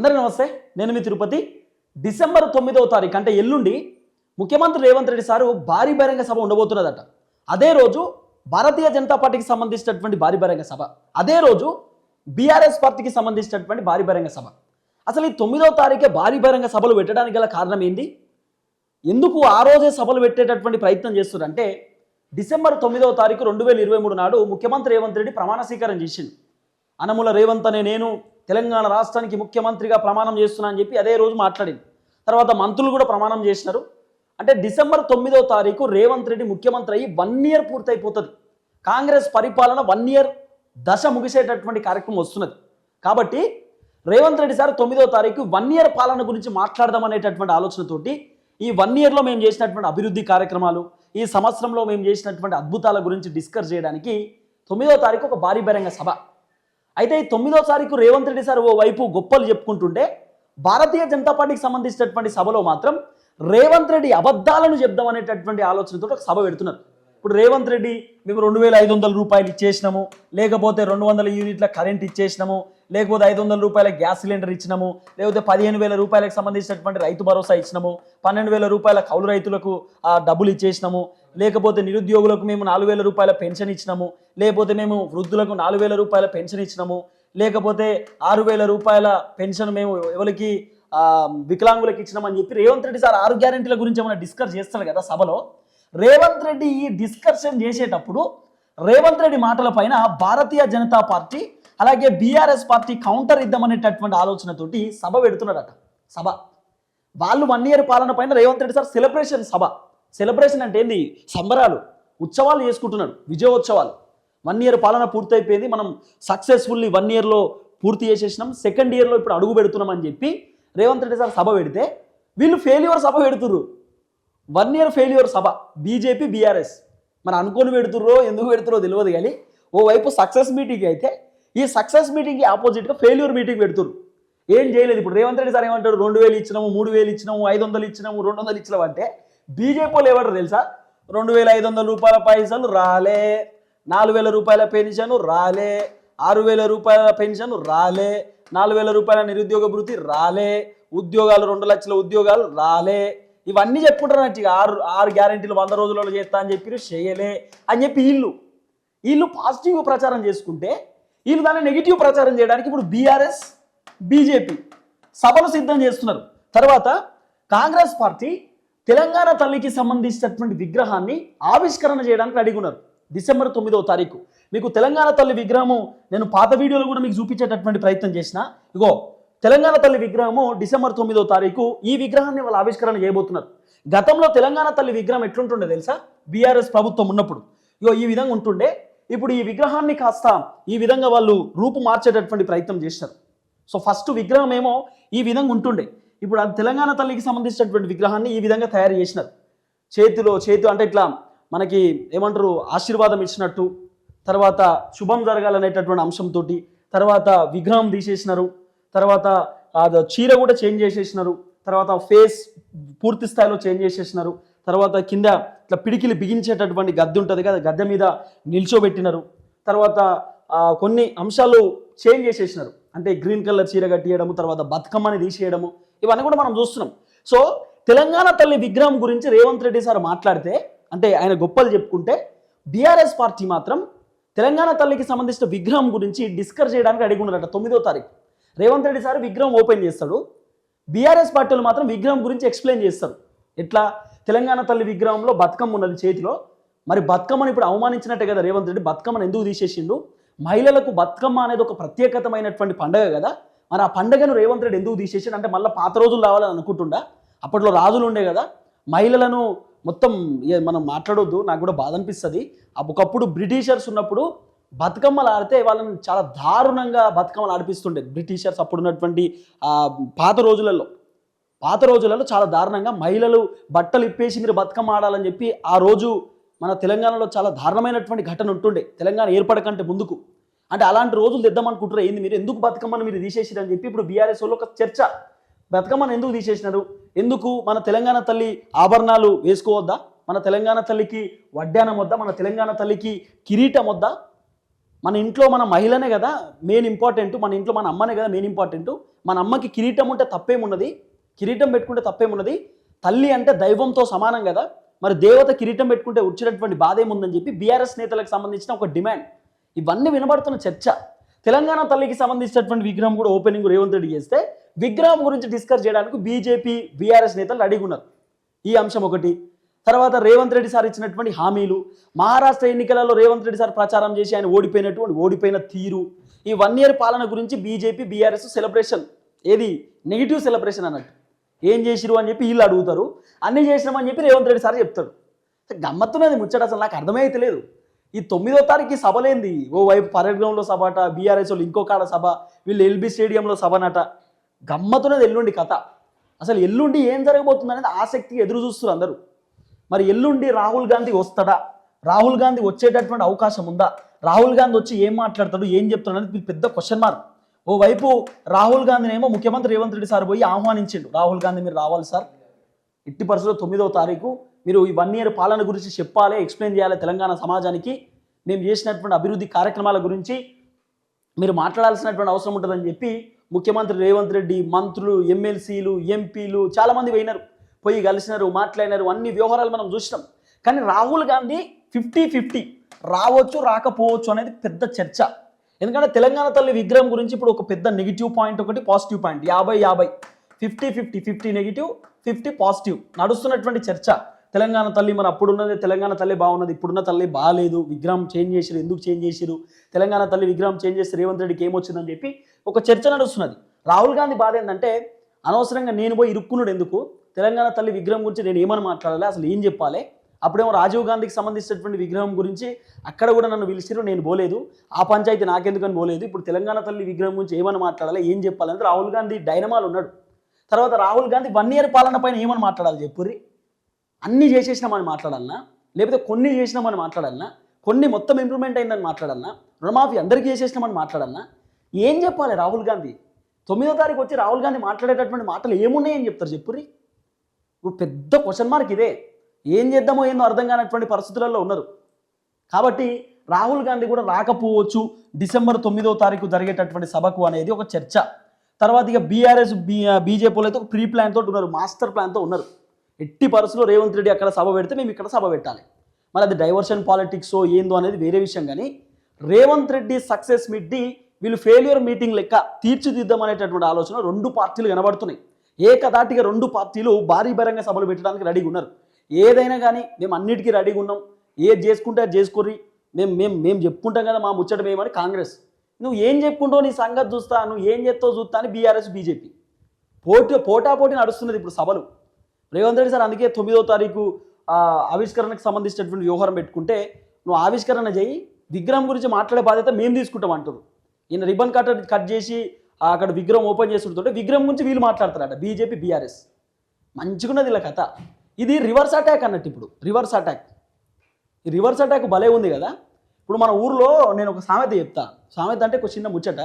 అందరికీ నమస్తే నేను మీ తిరుపతి. డిసెంబర్ తొమ్మిదవ తారీఖు అంటే ఎల్లుండి ముఖ్యమంత్రి రేవంత్ రెడ్డి సారు భారీ బహిరంగ సభ ఉండబోతున్నదట. అదే రోజు భారతీయ జనతా పార్టీకి సంబంధించినటువంటి భారీ బహిరంగ సభ. అదే రోజు బీఆర్ఎస్ పార్టీకి సంబంధించినటువంటి భారీ బహిరంగ సభ. అసలు ఈ తొమ్మిదవ తారీఖే భారీ బహిరంగ సభలు పెట్టడానికి గల కారణం ఏంటి? ఎందుకు ఆ రోజే సభలు పెట్టేటటువంటి ప్రయత్నం చేస్తున్నారంటే డిసెంబర్ తొమ్మిదవ తారీఖు రెండు వేల ఇరవై మూడు నాడు ముఖ్యమంత్రి రేవంత్ రెడ్డి ప్రమాణ స్వీకారం చేసిండు. అనముల రేవంత్ అనే నేను తెలంగాణ రాష్ట్రానికి ముఖ్యమంత్రిగా ప్రమాణం చేస్తున్నా అని చెప్పి అదే రోజు మాట్లాడింది. తర్వాత మంత్రులు కూడా ప్రమాణం చేసినారు. అంటే డిసెంబర్ తొమ్మిదో తారీఖు రేవంత్ రెడ్డి ముఖ్యమంత్రి అయ్యి వన్ ఇయర్ పూర్తయిపోతుంది. కాంగ్రెస్ పరిపాలన వన్ ఇయర్ దశ ముగిసేటటువంటి కార్యక్రమం వస్తున్నది. కాబట్టి రేవంత్ రెడ్డి సార్ తొమ్మిదో తారీఖు వన్ ఇయర్ పాలన గురించి మాట్లాడదాం అనేటటువంటి ఆలోచనతోటి ఈ వన్ ఇయర్లో మేము చేసినటువంటి అభివృద్ధి కార్యక్రమాలు ఈ సంవత్సరంలో మేము చేసినటువంటి అద్భుతాల గురించి డిస్కస్ చేయడానికి తొమ్మిదో తారీఖు ఒక భారీ బహిరంగ సభ. అయితే తొమ్మిదోసారికు రేవంత్ రెడ్డి సార్ ఓ వైపు గొప్పలు చెప్పుకుంటుంటే భారతీయ జనతా పార్టీకి సంబంధించినటువంటి సభలో మాత్రం రేవంత్ రెడ్డి అబద్ధాలను చెప్దాం అనేటటువంటి ఆలోచనతో ఒక సభ పెడుతున్నారు. ఇప్పుడు రేవంత్ రెడ్డి మేము రెండు వేల ఐదు వందల రూపాయలు ఇచ్చేసినాము లేకపోతే రెండు వందల యూనిట్ల కరెంట్ ఇచ్చేసినాము లేకపోతే ఐదు వందల రూపాయల గ్యాస్ సిలిండర్ ఇచ్చినాము లేకపోతే పదిహేను వేల రూపాయలకు సంబంధించినటువంటి రైతు భరోసా ఇచ్చినాము పన్నెండు వేల రూపాయల కౌలు రైతులకు డబ్బులు ఇచ్చేసినాము లేకపోతే నిరుద్యోగులకు మేము నాలుగు వేల రూపాయల పెన్షన్ ఇచ్చినాము లేకపోతే మేము వృద్ధులకు నాలుగు వేల రూపాయల పెన్షన్ ఇచ్చినాము లేకపోతే ఆరు వేల రూపాయల పెన్షన్ మేము ఎవరికి వికలాంగులకు ఇచ్చినామని చెప్పి రేవంత్ రెడ్డి సార్ ఆరు గ్యారెంటీల గురించి ఏమైనా డిస్కస్ చేస్తాడు కదా సభలో? రేవంత్ రెడ్డి ఈ డిస్కషన్ చేసేటప్పుడు రేవంత్ రెడ్డి మాటల పైన భారతీయ జనతా పార్టీ అలాగే బీఆర్ఎస్ పార్టీ కౌంటర్ ఇద్దామనేటటువంటి ఆలోచనతోటి సభ పెడుతున్నాడట సభ. వాళ్ళు వన్ ఇయర్ పాలన పైన రేవంత్ రెడ్డి సార్ సెలబ్రేషన్ సభ. సెలబ్రేషన్ అంటే ఏంది? సంబరాలు. ఉత్సవాలు చేసుకుంటున్నాడు. విజయోత్సవాలు. వన్ ఇయర్ పాలన పూర్తయిపోయింది. మనం సక్సెస్ఫుల్లీ వన్ ఇయర్లో పూర్తి చేసేసినాం. సెకండ్ ఇయర్లో ఇప్పుడు అడుగు పెడుతున్నాం అని చెప్పి రేవంత్ రెడ్డి సార్ సభ పెడితే వీళ్ళు ఫెయిల్యూర్ సభ పెడుతుర్రు. వన్ ఇయర్ ఫెయిల్యూర్ సభ. బీజేపీ బీఆర్ఎస్ మరి అనుకోని పెడుతుర్రో ఎందుకు పెడుతురో తెలియదు కానీ ఓవైపు సక్సెస్ మీటింగ్ అయితే ఈ సక్సెస్ మీటింగ్కి ఆపోజిట్గా ఫెయిల్యూర్ మీటింగ్ పెడుతురు ఏం చేయలేదు. ఇప్పుడు రేవంత్ రెడ్డి సార్ ఏమంటారు రెండు వేలు ఇచ్చినాము మూడు వేలు ఇచ్చినాము ఐదు వందలు ఇచ్చినాము రెండు వందలు ఇచ్చినాము అంటే బీజేపీ వాళ్ళు ఎవరు తెలుసా? రెండు వేల ఐదు వందల రూపాయల పైసలు రాలే. నాలుగు వేల రూపాయల పెన్షన్ రాలే. ఆరు వేల రూపాయల పెన్షన్ రాలే. నాలుగు వేల రూపాయల నిరుద్యోగ భృతి రాలే. ఉద్యోగాలు రెండు లక్షల ఉద్యోగాలు రాలే. ఇవన్నీ చెప్పుకుంటారు ఇక ఆరు ఆరు గ్యారెంటీలు వంద రోజులలో చేస్తా అని చెప్పి చేయలే అని చెప్పి వీళ్ళు. వీళ్ళు పాజిటివ్ ప్రచారం చేసుకుంటే వీళ్ళు దాన్ని నెగిటివ్ ప్రచారం చేయడానికి ఇప్పుడు బీఆర్ఎస్ బీజేపీ సభలు సిద్ధం చేస్తున్నారు. తర్వాత కాంగ్రెస్ పార్టీ తెలంగాణ తల్లికి సంబంధించినటువంటి విగ్రహాన్ని ఆవిష్కరణ చేయడానికి అడిగున్నారు ఉన్నారు. డిసెంబర్ తొమ్మిదవ తారీఖు. మీకు తెలంగాణ తల్లి విగ్రహము నేను పాత వీడియోలో కూడా మీకు చూపించేటటువంటి ప్రయత్నం చేసిన. ఇగో తెలంగాణ తల్లి విగ్రహము డిసెంబర్ తొమ్మిదవ తారీఖు ఈ విగ్రహాన్ని వాళ్ళు ఆవిష్కరణ చేయబోతున్నారు. గతంలో తెలంగాణ తల్లి విగ్రహం ఎట్లుంటుండే తెలుసా? బీఆర్ఎస్ ప్రభుత్వం ఉన్నప్పుడు. ఇగో ఈ విధంగా ఉంటుండే. ఇప్పుడు ఈ విగ్రహాన్ని కాస్త ఈ విధంగా వాళ్ళు రూపు మార్చేటటువంటి ప్రయత్నం చేశారు సో ఫస్ట్ విగ్రహం ఏమో ఈ విధంగా ఉంటుండే. ఇప్పుడు అది తెలంగాణ తల్లికి సంబంధించినటువంటి విగ్రహాన్ని ఈ విధంగా తయారు చేసినారు. చేతిలో చేతి అంటే ఇట్లా మనకి ఏమంటారు ఆశీర్వాదం ఇచ్చినట్టు తర్వాత శుభం జరగాలనేటటువంటి అంశంతో తర్వాత విగ్రహం తీసేసినారు తర్వాత అది చీర కూడా చేంజ్ చేసేసినారు తర్వాత ఫేస్ పూర్తి స్థాయిలో చేంజ్ చేసేసినారు తర్వాత కింద ఇట్లా పిడికిలి బిగించేటటువంటి గద్దె ఉంటుంది కదా గద్దె మీద నిల్చోబెట్టినారు తర్వాత కొన్ని అంశాలు చేంజ్ చేసేసినారు. అంటే గ్రీన్ కలర్ చీర కట్టియడము తర్వాత బతుకమ్మని తీసేయడము ఇవన్నీ కూడా మనం చూస్తున్నాం. సో తెలంగాణ తల్లి విగ్రహం గురించి రేవంత్ రెడ్డి సార్ మాట్లాడితే అంటే ఆయన గొప్పలు చెప్పుకుంటే బీఆర్ఎస్ పార్టీ మాత్రం తెలంగాణ తల్లికి సంబంధించిన విగ్రహం గురించి డిస్కస్ చేయడానికి అడిగి ఉన్నారట తొమ్మిదో తారీఖు. రేవంత్ రెడ్డి సార్ విగ్రహం ఓపెన్ చేస్తాడు. బీఆర్ఎస్ పార్టీలు మాత్రం విగ్రహం గురించి ఎక్స్ప్లెయిన్ చేస్తారు. ఎట్లా? తెలంగాణ తల్లి విగ్రహంలో బతుకమ్మ ఉన్నది చేతిలో. మరి బతుకమ్మను ఇప్పుడు అవమానించినట్టే కదా రేవంత్ రెడ్డి బతుకమ్మను ఎందుకు తీసేసిండు? మహిళలకు బతుకమ్మ అనేది ఒక ప్రత్యేకతమైనటువంటి పండగ కదా. మరి ఆ పండగను రేవంత్ రెడ్డి ఎందుకు తీసేసాడు? అంటే మళ్ళీ పాత రోజులు రావాలని అనుకుంటుండా? అప్పట్లో రాజులు ఉండే కదా మహిళలను మొత్తం మనం మాట్లాడొద్దు నాకు కూడా బాధ అనిపిస్తుంది. ఒకప్పుడు బ్రిటిషర్స్ ఉన్నప్పుడు బతుకమ్మలు ఆడితే వాళ్ళని చాలా దారుణంగా బతుకమ్మలు ఆడిపిస్తుండే. బ్రిటిషర్స్ అప్పుడు ఉన్నటువంటి పాత రోజులలో. పాత రోజులలో చాలా దారుణంగా మహిళలు బట్టలు ఇప్పేసి మీరు బతుకమ్మ ఆడాలని చెప్పి ఆ రోజు మన తెలంగాణలో చాలా దారుణమైనటువంటి ఘటన ఉంటుండే. తెలంగాణ ఏర్పడకంటే ముందుకు. అంటే అలాంటి రోజులు తెద్దామనుకుంటారు ఏంది మీరు ఎందుకు బతుకమ్మను మీరు తీసేసారు అని చెప్పి ఇప్పుడు బీఆర్ఎస్ వాళ్ళు ఒక చర్చ. బతుకమ్మను ఎందుకు తీసేసినారు? ఎందుకు మన తెలంగాణ తల్లి ఆభరణాలు వేసుకోవద్దా? మన తెలంగాణ తల్లికి వడ్డానం వద్దా? మన తెలంగాణ తల్లికి కిరీటం వద్దా? మన ఇంట్లో మన మహిళనే కదా మెయిన్ ఇంపార్టెంట్ మన ఇంట్లో మన అమ్మనే కదా మెయిన్ ఇంపార్టెంట్ మన అమ్మకి కిరీటం ఉంటే తప్పేమున్నది కిరీటం పెట్టుకుంటే తప్పేమున్నది తల్లి అంటే దైవంతో సమానం కదా. మరి దేవత కిరీటం పెట్టుకుంటే వచ్చినటువంటి బాధ ఏముందని చెప్పి బీఆర్ఎస్ నేతలకు సంబంధించిన ఒక డిమాండ్. ఇవన్నీ వినబడుతున్న చర్చ. తెలంగాణ తల్లికి సంబంధించినటువంటి విగ్రహం కూడా ఓపెనింగ్ రేవంత్ రెడ్డి చేస్తే విగ్రహం గురించి డిస్కస్ చేయడానికి బీజేపీ బీఆర్ఎస్ నేతలు రెడీగా ఉన్నారు. ఈ అంశం ఒకటి. తర్వాత రేవంత్ రెడ్డి సార్ ఇచ్చినటువంటి హామీలు మహారాష్ట్ర ఎన్నికలలో రేవంత్ రెడ్డి సార్ ప్రచారం చేసి ఆయన ఓడిపోయినటువంటి ఓడిపోయిన తీరు. ఈ వన్ ఇయర్ పాలన గురించి బీజేపీ బీఆర్ఎస్ సెలబ్రేషన్ ఏది? నెగిటివ్ సెలబ్రేషన్ అన్నట్టు. ఏం చేసిరు అని చెప్పి వీళ్ళు అడుగుతారు. అన్నీ చేసినామని చెప్పి రేవంత్ రెడ్డి సార్ చెప్తాడు గమ్మత్తున్నది ముచ్చట అసలు నాకు అర్థమైతే లేదు ఈ తొమ్మిదో తారీఖు సభలేంది? ఓ వైపు పరేడ్ గ్రౌండ్లో సభ అట బీఆర్ఎస్ వాళ్ళు ఇంకో కాడ సభ వీళ్ళు ఎల్బీ స్టేడియంలో సభనట గమ్మత్తున్నది ఎల్లుండి కథ. అసలు ఎల్లుండి ఏం జరగబోతుంది అనేది ఆసక్తిగా ఎదురు చూస్తున్నారు అందరూ. మరి ఎల్లుండి రాహుల్ గాంధీ వస్తాడా? రాహుల్ గాంధీ వచ్చేటటువంటి అవకాశం ఉందా? రాహుల్ గాంధీ వచ్చి ఏం మాట్లాడతాడు ఏం చెప్తాడు అనేది పెద్ద క్వశ్చన్ మార్క్ ఓవైపు రాహుల్ గాంధీనేమో ముఖ్యమంత్రి రేవంత్ రెడ్డి సార్ పోయి ఆహ్వానించిండు. రాహుల్ గాంధీ మీరు రావాలి సార్. ఎట్టి పరిస్థితుల్లో తొమ్మిదవ తారీఖు మీరు ఈ వన్ ఇయర్ పాలన గురించి చెప్పాలి ఎక్స్ప్లెయిన్ చేయాలి తెలంగాణ సమాజానికి. మేము చేసినటువంటి అభివృద్ధి కార్యక్రమాల గురించి మీరు మాట్లాడాల్సినటువంటి అవసరం ఉంటుందని చెప్పి ముఖ్యమంత్రి రేవంత్ రెడ్డి మంత్రులు ఎమ్మెల్సీలు ఎంపీలు చాలామంది పోయినారు. పోయి కలిసినారు మాట్లాడినారు అన్ని వ్యవహారాలు మనం చూసినాం. కానీ రాహుల్ గాంధీ ఫిఫ్టీ ఫిఫ్టీ రావచ్చు రాకపోవచ్చు అనేది పెద్ద చర్చ. ఎందుకంటే తెలంగాణ తల్లి విగ్రహం గురించి ఇప్పుడు ఒక పెద్ద నెగిటివ్ పాయింట్ ఒకటి పాజిటివ్ పాయింట్ యాభై యాభై. Fifty fifty fifty negative fifty positive నడుస్తున్నటువంటి చర్చ. తెలంగాణ తల్లి మరి అప్పుడున్నది తెలంగాణ తల్లి బాగున్నది ఇప్పుడున్న తల్లి బాగాలేదు విగ్రహం చేంజ్ చేసిరు ఎందుకు చేంజ్ చేసిరు తెలంగాణ తల్లి విగ్రహం చేంజ్ చేసి రేవంత్ రెడ్డికి ఏమొచ్చిందని చెప్పి ఒక చర్చ నడుస్తున్నది. రాహుల్ గాంధీ బాధ ఏంటంటే అనవసరంగా నేను పోయి ఇరుక్కున్నాడు ఎందుకు? తెలంగాణ తల్లి విగ్రహం గురించి నేను ఏమని మాట్లాడాలి? అసలు ఏం చెప్పాలి? అప్పుడేమో రాజీవ్ గాంధీకి సంబంధించినటువంటి విగ్రహం గురించి అక్కడ కూడా నన్ను పిలిచిరు నేను పోలేదు. ఆ పంచాయతీ నాకెందుకని పోలేదు. ఇప్పుడు తెలంగాణ తల్లి విగ్రహం గురించి ఏమని మాట్లాడాలి? ఏం చెప్పాలంటే రాహుల్ గాంధీ డైనమాల్ ఉన్నాడు. తర్వాత రాహుల్ గాంధీ వన్ ఇయర్ పాలన పైన ఏమని మాట్లాడాలి చెప్పుర్రి? అన్నీ చేసేసినామని మాట్లాడాలన్నా లేకపోతే కొన్ని చేసినామని మాట్లాడాలన్నా కొన్ని మొత్తం ఇంప్రూవ్మెంట్ అయిందని మాట్లాడాలన్నా రుణమాఫీ అందరికీ చేసేసినామని మాట్లాడాలన్నా ఏం చెప్పాలి రాహుల్ గాంధీ? తొమ్మిదో తారీఖు వచ్చి రాహుల్ గాంధీ మాట్లాడేటటువంటి మాటలు ఏమున్నాయని చెప్తారు చెప్పుర్రి. ఇప్పుడు పెద్ద క్వశ్చన్ మార్క్ ఇదే. ఏం చేద్దామో ఏందో అర్థం కానటువంటి పరిస్థితులలో ఉన్నారు. కాబట్టి రాహుల్ గాంధీ కూడా రాకపోవచ్చు. డిసెంబర్ తొమ్మిదో తారీఖు జరిగేటటువంటి సభకు అనేది ఒక చర్చ. తర్వాత ఇక బీఆర్ఎస్ బీ బీజేపీలో అయితే ఒక ప్రీ ప్లాన్ తోటి ఉన్నారు. మాస్టర్ ప్లాన్తో ఉన్నారు. ఎట్టి పరిస్థితుల్లో రేవంత్ రెడ్డి అక్కడ సభ పెడితే మేము ఇక్కడ సభ పెట్టాలి. మరి అది డైవర్షన్ పాలిటిక్స్ ఏందో అనేది వేరే విషయం కానీ రేవంత్ రెడ్డి సక్సెస్ మీట్ది వీళ్ళు ఫెయిల్యూర్ మీటింగ్ లెక్క తీర్చిదిద్దాం అనేటటువంటి ఆలోచన రెండు పార్టీలు కనబడుతున్నాయి. ఏకదాటిగా రెండు పార్టీలు భారీ బహిరంగ సభలు పెట్టడానికి రెడీగా ఉన్నారు. ఏదైనా కానీ మేము అన్నిటికీ రెడీగా ఉన్నాం. ఏది చేసుకుంటే అది చేసుకోర్రి. మేము మేము మేము చెప్పుకుంటాం కదా మా ముచ్చట మేమని కాంగ్రెస్. నువ్వు ఏం చెప్పుకుంటావు నీ సంగతి చూస్తా నువ్వు ఏం చేస్తావు చూస్తా అని బీఆర్ఎస్ బీజేపీ. పోటీ పోటాపోటీ నడుస్తున్నది ఇప్పుడు సభలు. రేవంత్ రెడ్డి సార్ అందుకే తొమ్మిదో తారీఖు ఆవిష్కరణకు సంబంధించినటువంటి వ్యవహారం పెట్టుకుంటే నువ్వు ఆవిష్కరణ చేయి విగ్రహం గురించి మాట్లాడే బాధ్యత మేము తీసుకుంటాం అంటారు. ఈయన రిబన్ కట్ కట్ చేసి అక్కడ విగ్రహం ఓపెన్ చేస్తుంటే విగ్రహం గురించి వీళ్ళు మాట్లాడతారట బీజేపీ బీఆర్ఎస్. మంచిగున్నది ఇలా కథ. ఇది రివర్స్ అటాక్ అన్నట్టు ఇప్పుడు రివర్స్ అటాక్. ఈ రివర్స్ అటాక్ భలే ఉంది కదా. ఇప్పుడు మన ఊర్లో నేను ఒక సామెత చెప్తా. సామెత అంటే ఒక చిన్న ముచ్చట.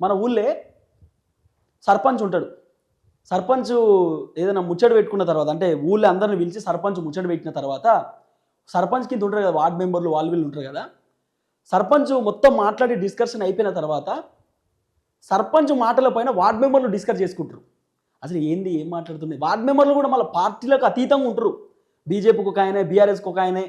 మన ఊళ్ళే సర్పంచ్ ఉంటాడు. సర్పంచ్ ఏదైనా ముచ్చట పెట్టుకున్న తర్వాత అంటే ఊళ్ళో అందరిని పిలిచి సర్పంచ్ ముచ్చట పెట్టిన తర్వాత సర్పంచ్ కింద ఉంటారు కదా వార్డ్ మెంబర్లు వాళ్ళు వీళ్ళు ఉంటారు కదా సర్పంచ్ మొత్తం మాట్లాడి డిస్కషన్ అయిపోయిన తర్వాత సర్పంచ్ మాటల పైన వార్డ్ మెంబర్లు డిస్కస్ చేసుకుంటారు. అసలు ఏంది ఏం మాట్లాడుతుంది వార్డ్ మెంబర్లు కూడా మళ్ళీ పార్టీలకు అతీతంగా ఉంటారు. బీజేపీకి ఒక ఆయనే బీఆర్ఎస్కి ఒక ఆయనే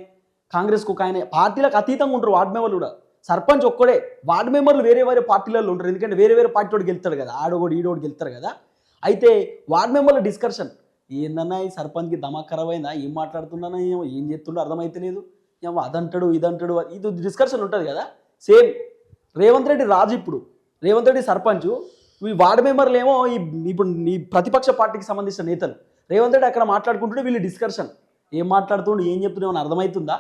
కాంగ్రెస్కి ఒక ఆయనే పార్టీలకు అతీతంగా ఉంటారు వార్డ్ మెంబర్లు కూడా. సర్పంచ్ ఒక్కడే వార్డ్ మెంబర్లు వేరే వేరే పార్టీలలో ఉంటారు. ఎందుకంటే వేరే వేరే పార్టీ వాడు గెలుతాడు కదా ఆడోడు ఈడోడు గెలుతారు కదా అయితే వార్డ్ మెంబర్ల డిస్కషన్ ఏందన్నా ఈ సర్పంచ్కి దమాక్ ఖరాబ్ అయిందా ఏం మాట్లాడుతున్నానో ఏమో ఏం చెప్తుండో అర్థమైతే లేదు ఏమో అదంటాడు ఇదంటాడు ఇది డిస్కషన్ ఉంటుంది కదా? సేమ్. రేవంత్ రెడ్డి రాజు ఇప్పుడు. రేవంత్ రెడ్డి సర్పంచ్. ఈ వార్డు మెంబర్లు ఏమో ఈ ఇప్పుడు ఈ ప్రతిపక్ష పార్టీకి సంబంధించిన నేతలు. రేవంత్ రెడ్డి అక్కడ మాట్లాడుకుంటుంటే వీళ్ళు డిస్కషన్ ఏం మాట్లాడుతుండు ఏం చెప్తుండే అర్థమవుతుందా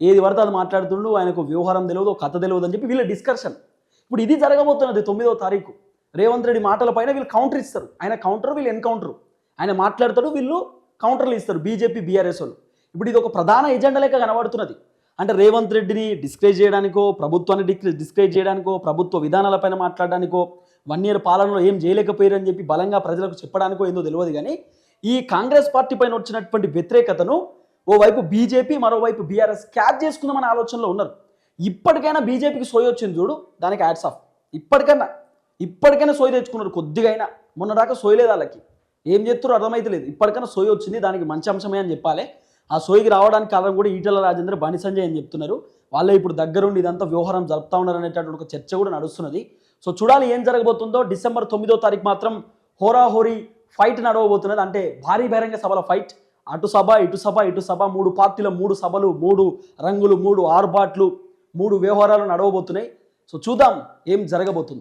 ఏది పడితే అది మాట్లాడుతుండు ఆయనకు వ్యవహారం తెలియదు కథ తెలియదు అని చెప్పి వీళ్ళ డిస్కషన్ ఇప్పుడు ఇది జరగబోతున్నది తొమ్మిదో తారీఖు. రేవంత్ రెడ్డి మాటల పైన వీళ్ళు కౌంటర్ ఇస్తారు. ఆయన కౌంటర్ వీళ్ళు ఎన్కౌంటర్ ఆయన మాట్లాడతాడు వీళ్ళు కౌంటర్లు ఇస్తారు బీజేపీ బీఆర్ఎస్ వాళ్ళు. ఇప్పుడు ఇది ఒక ప్రధాన ఎజెండా లెక్క కనబడుతున్నది. అంటే రేవంత్ రెడ్డిని డిస్క్రేజ్ చేయడానికో ప్రభుత్వాన్ని డిక్ డిస్కరేజ్ చేయడానికో ప్రభుత్వ విధానాలపైన మాట్లాడడానికో వన్ ఇయర్ పాలనలో ఏం చేయలేకపోయారని చెప్పి బలంగా ప్రజలకు చెప్పడానికో ఏందో తెలియదు కానీ ఈ కాంగ్రెస్ పార్టీ పైన వచ్చినటువంటి వ్యతిరేకతను ఓవైపు బీజేపీ మరోవైపు బీఆర్ఎస్ క్యాచ్ చేసుకుందామనే ఆలోచనలో ఉన్నారు. ఇప్పటికైనా బీజేపీకి సోయి వచ్చింది చూడు దానికి యాడ్స్ ఆఫ్ ఇప్పటికైనా ఇప్పటికైనా సోయి తెచ్చుకున్నారు కొద్దిగా అయినా. మొన్న దాకా వాళ్ళకి. ఏం చేస్తారో అర్థమైతే లేదు ఇప్పటికైనా సోయి వచ్చింది దానికి మంచి అంశమే అని చెప్పాలి. ఆ సోయికి రావడానికి కారణం కూడా ఈటల రాజేంద్ర బండి సంజయ్ అని చెప్తున్నారు. వాళ్ళే ఇప్పుడు దగ్గరుండి ఇదంతా వ్యవహారం జరుపుతా ఉన్నారు అనేటటువంటి ఒక చర్చ కూడా నడుస్తున్నది. సో చూడాలి ఏం జరగబోతుందో. డిసెంబర్ తొమ్మిదో తారీఖు మాత్రం హోరాహోరీ ఫైట్ నడవబోతున్నది. అంటే భారీ బహిరంగ సభల ఫైట్. అటు సభ ఇటు సభ ఇటు సభ. మూడు పార్టీల మూడు సభలు మూడు రంగులు మూడు ఆర్బాట్లు మూడు వ్యవహారాలు నడవబోతున్నాయి. సో చూద్దాం ఏం జరగబోతుందో.